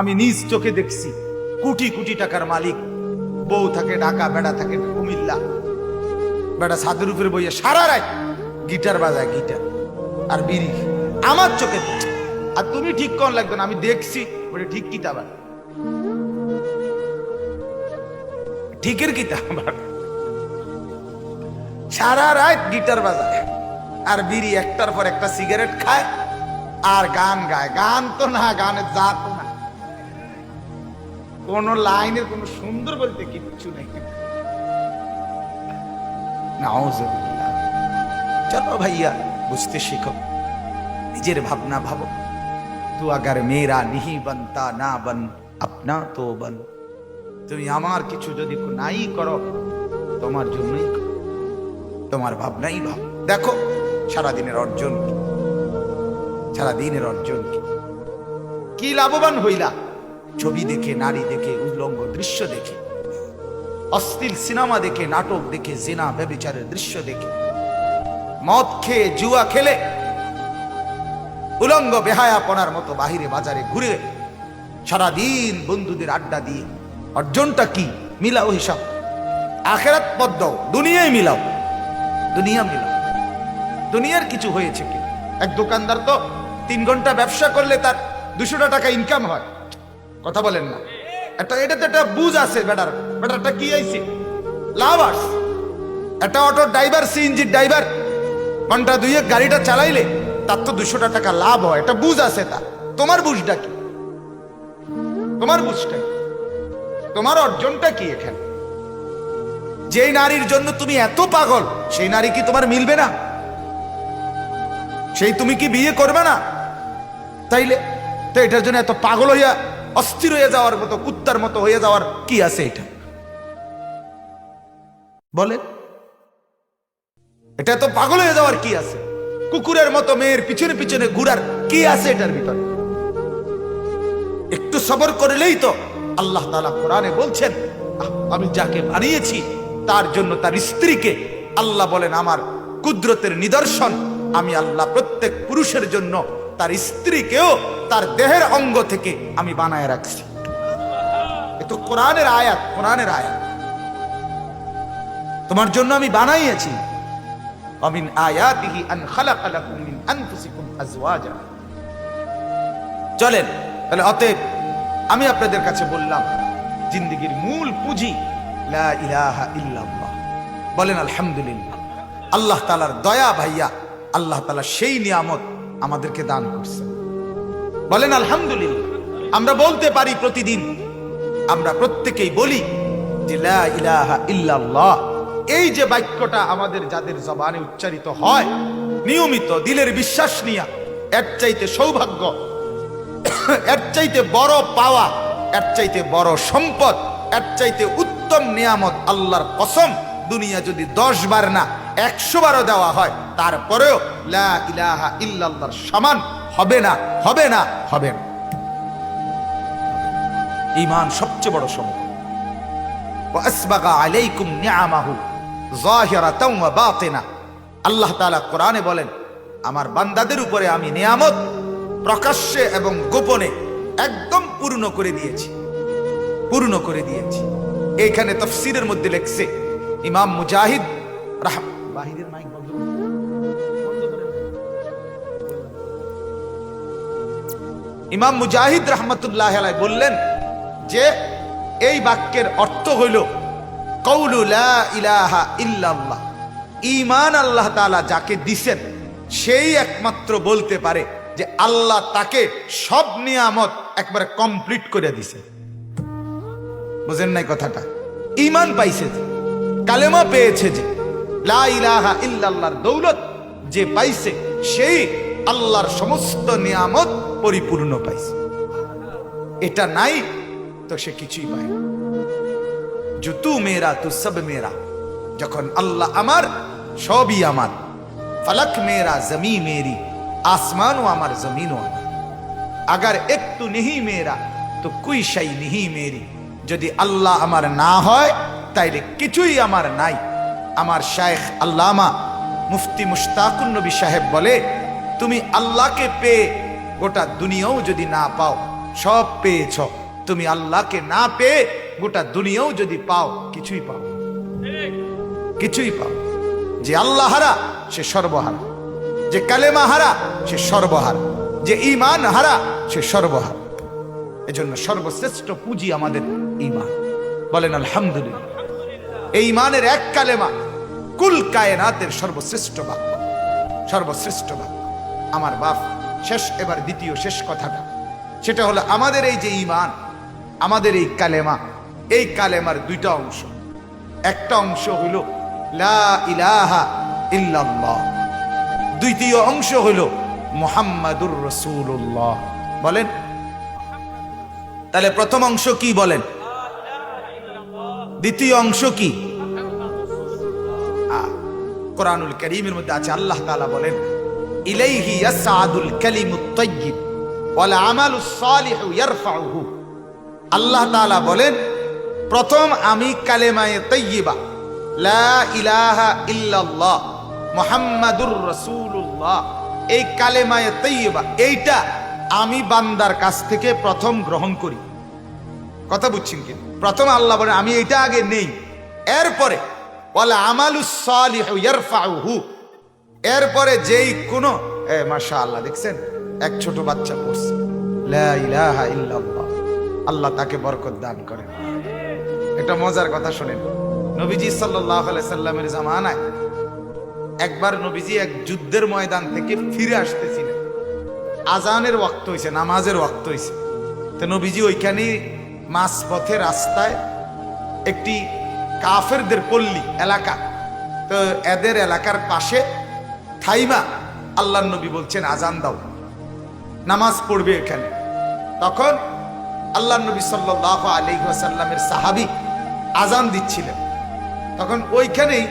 আমি নিজ চোখে দেখছি কোটি কোটি টাকার মালিক। বউ থাকে ঢাকা বেড়া থাকে, কুমিল্লা। বেড়া ছাদের উপরে বইয়ে সারা রাত গিটার বাজায়, গিটার আর বিড়ি। আমার চোখে আর তুমি ঠিক কোন লাগবে না, আমি দেখছি, বলে ঠিক কিতা আবার? ঠিকের কিতা আবার? সারা রাত গিটার বাজায় আর বিড়ি একটার পর একটা সিগারেট খায় আর গান গায়। গান তো না, গানের জাত কোন লাইনের কোন সুন্দর বলতে কিচ্ছু নেই। চলো ভাইয়া, বুঝতে শিখো। নিজের ভাবনা ভাবো। তু আগার মেরা নিহি বনতা না বন, আপনা তো বন। তুমি আমার কিছু যদি নাই করো, তোমার জন্যই তোমার ভাবনাই ভাব। দেখো, সারাদিনের অর্জন সারাদিনের অর্জন কি লাভবান হইলা? ছবি দেখে, নারী দেখে, উল্লঙ্গ দৃশ্য দেখে। অশ্লীল সিনেমা দেখে, নাটক দেখে, জেনা ব্যবিচারের দৃশ্য দেখে। মদ খেয়ে জুয়া খেলে। উলঙ্গ বেহায়াপনার মতো বাহিরে বাজারে ঘুরে। সারাদিন বন্ধুদের আড্ডা দিয়ে। অর্জনটা কি? মিলাও হিসাব। আখেরাত পদ দাও দুনিয়ায় মিলাও। দুনিয়া মিলাও। দুনিয়ার কিছু হয়েছে কি? এক দোকানদার তো তিন ঘণ্টা ব্যবসা করলে তার দুশোটা টাকা ইনকাম হয়। কথা বলেন না। একটা, এটাতে একটা বুঝ আছে বেটার বেটারটা কি আইছে? লাভ আস একটা অটো ড্রাইভার, সিএনজি ড্রাইভার, ঘণ্টা দুইয়ে গাড়িটা চালাইলে তার তো দুশোটা টাকা লাভ হয়। এটা বুঝ আছে তা তোমার বুঝটা কি? তোমার বুঝটা তোমার অর্জনটা কি এখানে? যেই নারীর জন্য তুমি এত পাগল, সেই নারী কি তোমার মিলবে না? সেই তুমি কি বিয়ে করবে না? তাইলে তো এটার জন্য এত পাগল হইয়া অস্থির হয়ে যাওয়ার মতো, কুত্তার মতো হয়ে যাওয়ার কি আছে এটা? বলেন। এটা তো পাগল হয়ে যাওয়ার কি আছে? কুকুরের মতো মেয়ের পিছনে পিছনে ঘুরার কি আছে এটার ভিতরে? একটু সবর করলেই তো আল্লাহ তালা কোরআনে বলছেন আমি যাকে বানিয়েছি, তার জন্য তার স্ত্রীকে আল্লাহ বলেন আমার কুদরতের নিদর্শন, আমি আল্লাহ প্রত্যেক পুরুষের জন্য তার স্ত্রীকেও তার দেহের অঙ্গ থেকে আমি বানায় রাখছি। কোরআনের আয়াত কোরআনের আয়াত। তোমার জন্য আমি বানাইয়াছি। অমিন আয়াতিহি আন লাকুম মিন আনফুসিকুম আজওয়াজা। চলেন, তাহলে অতএব আমি আপনাদের কাছে বললাম, জিন্দগির মূল পুঁজি লা ইলাহা ইল্লাল্লাহ। বলেন আলহামদুলিল্লাহ। আল্লাহ তালার দয়া ভাইয়া, আল্লাহ তালা সেই নিয়ামত আমাদেরকে দান করছে। বলেন, আলহামদুলিল্লাহ। আমরা বলতে পারি প্রতিদিন, আমরা প্রত্যেকেই বলি যে, লা ইলাহা এই যে বাক্যটা আমাদের যাদের জবানে উচ্চারিত হয়, নিয়মিত দিলের বিশ্বাস নিয়া, এর চাইতে সৌভাগ্য, এর চাইতে বড় পাওয়া, এর চাইতে বড় সম্পদ, এর চাইতে উত্তম নিয়ামত আল্লাহর কসম দুনিয়া যদি দশ বার না একশো বারও দেওয়া হয়, তারপরেও লা ইলাহা ইল্লাল্লাহর সমান হবে না হবে না হবে না। ইমান সবচেয়ে বড় সম্পদ আলাইকুম নিআমাহু যাহিরাতাও ওয়া আল্লাহ তাআলা কোরআনে বলেন, আমার বান্দাদের উপরে আমি নিয়ামত প্রকাশ্যে এবং গোপনে একদম পূর্ণ করে দিয়েছি, পূর্ণ করে দিয়েছি। এখানে তফসিরের মধ্যে লেখছে, ইমাম মুজাহিদ রাহ বাহিরের মাইক বন্ধ। ইমাম মুজাহিদ রহমতুল্লাহ আলাই বললেন যে, এই বাক্যের অর্থ হইল ইলাহা ইল্লাল্লাহ। ঈমান আল্লাহ তাআলা যাকে দিছেন, সেই একমাত্র বলতে পারে যে, আল্লাহ তাকে সব নিয়ামত একবারে কমপ্লিট করে দিছে। বুঝেন নাই কথাটা? ঈমান পাইছে যে, কালেমা পেয়েছে যে ইল্লাল্লাহর দৌলত যে পাইছে, সেই আল্লাহর সমস্ত নিয়ামত পরিপূর্ণ পাইছে। এটা নাই, তো সে কিছুই পায় যে মেরা তু সব মেরা যখন আল্লাহ আমার, সবই আমার। ফলক মেরা জমি মেরি, আসমানও আমার, জমিনও আমার। আগার একটু নিহি মেরা তো কুই সাই নেহি মেরি। যদি আল্লাহ আমার না হয়, তাইলে কিছুই আমার নাই। আমার শায়েখ আল্লামা মুফতি মুশতাকুন নবী সাহেব বলে, তুমি আল্লাহকে পেয়ে গোটা দুনিয়াও যদি না পাও, সব পেয়েছ। তুমি আল্লাহকে না পেয়ে গোটা দুনিয়াও যদি পাও, কিছুই পাও কিছুই পাও যে আল্লাহ হারা, সে সর্বহারা। যে কালেমা হারা, সে সর্বহারা। যে ইমান হারা, সে সর্বহারা। এজন্য সর্বশ্রেষ্ঠ পুঁজি আমাদের ইমান বলেন আলহামদুলিল্লাহ। এই ইমানের এক কালেমা কুল কায়নাতের সর্বশ্রেষ্ঠ বাক্য। সর্বশ্রেষ্ঠ বাক্য। আমার বাপ, শেষ এবার দ্বিতীয় শেষ কথাটা। সেটা হলো আমাদের এই যে ইমান আমাদের এই কালেমা, এই কালেমার দুইটা অংশ। একটা অংশ হইল লা ইলাহা দ্বিতীয় অংশ হইল মোহাম্মদুর রসুল্লাহ বলেন। তাহলে প্রথম অংশ কি বলেন? দ্বিতীয় অংশ কি? কোরআনুল করিমের মধ্যে আছে, আল্লাহ তালা বলেন, ইলাইহি ইয়াসআদুল কালিমুত তাইয়্যিব, ওয়াল আমালুস সালিহু ইয়ারফাউহু। আল্লাহ তাআলা বলেন, প্রথম আমি কালেমায়ে তাইয়্যিবা, লা ইলাহা ইল্লাল্লাহ, মুহাম্মাদুর রাসূলুল্লাহ, এই কালেমায়ে তাইয়্যিবা, এইটা আমি বান্দার কাছ থেকে প্রথম গ্রহণ করি। কথা বুঝছেন কি? প্রথম আল্লাহ বলেন, আমি এটা আগে নেই। এরপরে এরপরে যেই কোন, এ, মাশাআল্লাহ, দেখছেন? এক ছোট বাচ্চা পড়ছে। আল্লাহ তাকে বরকত দান করেন। একটা মজার কথা শোনেন। নবীজি সাল্লামের জামানায় একবার নবীজি এক যুদ্ধের ময়দান থেকে ফিরে আসতেছিলেন। আজানের ওয়াক্ত হয়েছে নামাজের ওয়াক্ত হয়েছে তো নবীজি ওইখানে মাছ পথে রাস্তায় একটি কাফেরদের পল্লী এলাকা। তো এদের এলাকার পাশে থাইমা আল্লাহ নবী বলছেন, আজান দাও। নামাজ পড়বে এখানে। তখন আল্লাহ নবী সাল্লাহ আলী সাল্লামের সাহাবি আজান দিচ্ছিলেন। তখন ওইখানেই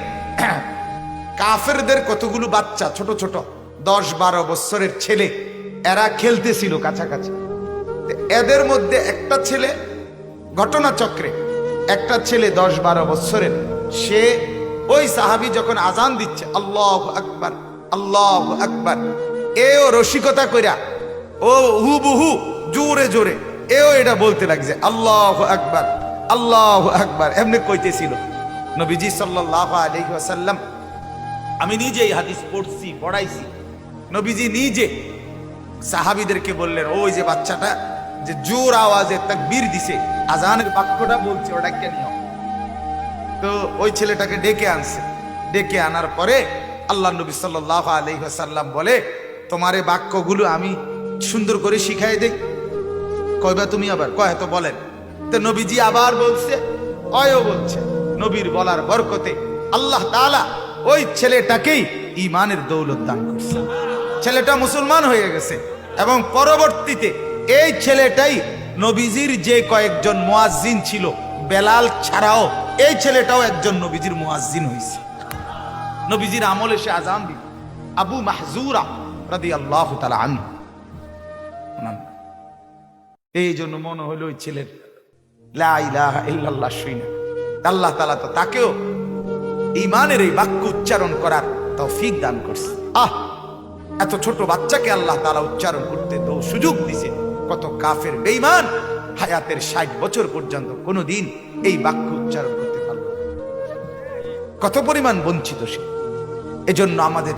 কাফেরদের কতগুলো বাচ্চা, ছোট ছোট, দশ বারো বছরের ছেলে, এরা খেলতেছিল কাছাকাছি। এদের মধ্যে একটা ছেলে ঘটনাচক্রে একটা ছেলে দশ বারো বছরের, সে ওই সাহাবি যখন আজান দিচ্ছে, আল্লাহ আকবার আল্লাহ আকবার, এও রসিকতা কইরা, ও হু বহু জোরে জোরে, এও এটা বলতে লাগছে, আল্লাহ আকবার আল্লাহ আকবার, এমনি কইতেছিল। নবীজি সাল্লাহ আলাইহি ওয়াসাল্লাম, আমি নিজে এই হাদিস পড়ছি, পড়াইছি। নবীজি নিজে সাহাবিদেরকে বললেন, ওই যে বাচ্চাটা যে জোর আওয়াজে তাকবীর দিছে আজানের বাক্যটা বলছে, ওটা কেন তো ওই ছেলেটাকে ডেকে আনছে। ডেকে আনার পরে আল্লাহ নবী সাল্লাহ আলহিহাসাল্লাম বলে, তোমার এই বাক্যগুলো আমি সুন্দর করে শিখাই দেই। কয়বা তুমি আবার? কয়, তো বলেন। তো নবীজি আবার বলছে অয়ও বলছে, নবীর বলার বরকতে আল্লাহ তাআলা ওই ছেলেটাকেই ইমানের দৌলত দান করছে। ছেলেটা মুসলমান হয়ে গেছে এবং পরবর্তীতে এই ছেলেটাই নবীজির যে কয়েকজন মুয়াজ্জিন ছিল, বেলাল ছাড়াও এই ছেলেটাও একজন নবীজির মুয়াজ্জিন হয়েছে নবীজির আমলে সে আজান দিল। আবু মাহজুরা রাদি আল্লাহ তালা আন এই জন্য মনে হলো ওই ছেলের আল্লাহ তালা তো তাকেও ইমানের এই বাক্য উচ্চারণ করার তৌফিক দান করছে। আহ, এত ছোট বাচ্চাকে আল্লাহ তালা উচ্চারণ করতে তো সুযোগ দিছে। কত কাফের বেইমান হায়াতের ষাট বছর পর্যন্ত কোনোদিন এই বাক্য উচ্চারণ করতে পারল কত পরিমাণ বঞ্চিত সে। এজন্য আমাদের